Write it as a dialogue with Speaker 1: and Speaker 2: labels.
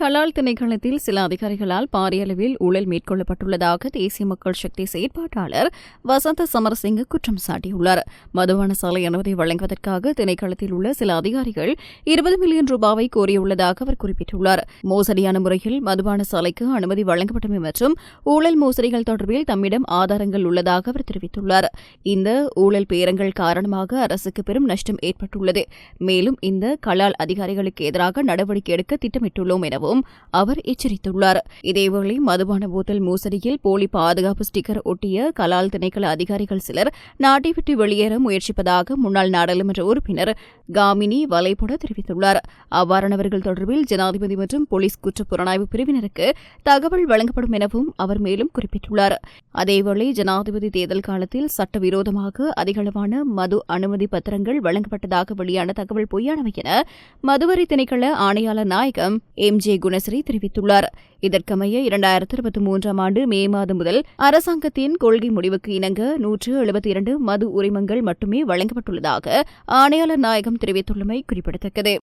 Speaker 1: கலால் திணைக்களத்தில் சில அதிகாரிகளால் பாரியளவில் ஊழல் மேற்கொள்ளப்பட்டுள்ளதாக தேசிய மக்கள் சக்தி செயற்பாட்டாளர் வசந்த சமரசிங்க குற்றம் சாட்டியுள்ளார். மதுபான சாலை அனுமதி வழங்குவதற்காக திணைக்களத்தில் உள்ள சில அதிகாரிகள் இருபது மில்லியன் ரூபாவை கோரியுள்ளதாக அவர் குறிப்பிட்டுள்ளார். மோசடியான முறையில் மதுபான சாலைக்கு அனுமதி வழங்கப்பட்டமை மற்றும் ஊழல் மோசடிகள் தொடர்பில் தம்மிடம் ஆதாரங்கள் உள்ளதாக அவர் தெரிவித்துள்ளார். இந்த ஊழல் பேரங்கள் காரணமாக அரசுக்கு பெரும் நஷ்டம் ஏற்பட்டுள்ளது. மேலும் இந்த கலால் அதிகாரிகளுக்கு எதிராக நடவடிக்கை எடுக்க திட்டமிட்டுள்ளோம் எனவும் எனவும் அவர் எச்சரித்துள்ளார். இதேவேளை மதுபான போத்தல் மோசடியில் போலி பாதுகாப்பு ஸ்டிக்கர் ஒட்டிய கலால் திணைக்கள அதிகாரிகள் சிலர் நாட்டை விட்டு வெளியேற முயற்சிப்பதாக முன்னாள் நாடாளுமன்ற உறுப்பினர் காமினி வலைபட தெரிவித்துள்ளார். அவ்வாறானவர்கள் தொடர்பில் ஜனாதிபதி மற்றும் போலீஸ் குற்ற புலனாய்வு பிரிவினருக்கு தகவல் வழங்கப்படும் எனவும் அவர் மேலும் குறிப்பிட்டுள்ளார். அதேவேளை ஜனாதிபதி தேர்தல் காலத்தில் சட்டவிரோதமாக அதிகளவான மது அனுமதி பத்திரங்கள் வழங்கப்பட்டதாக வெளியான தகவல் பொய்யானவை என மதுவரி திணைக்கள ஆணையாளர் நாயகம் எம். ஜே. குணஸ்ரீ தெரிவித்துள்ளார். இதற்கமைய இரண்டாயிரத்தி இருபத்தி மூன்றாம் ஆண்டு மே மாதம் முதல் அரசாங்கத்தின் கொள்கை முடிவுக்கு இணங்க நூற்று எழுபத்தி இரண்டு மது உரிமங்கள் மட்டுமே வழங்கப்பட்டுள்ளதாக ஆணையாளர் நாயகம் தெரிவித்துள்ளமை குறிப்பிடத்தக்கது.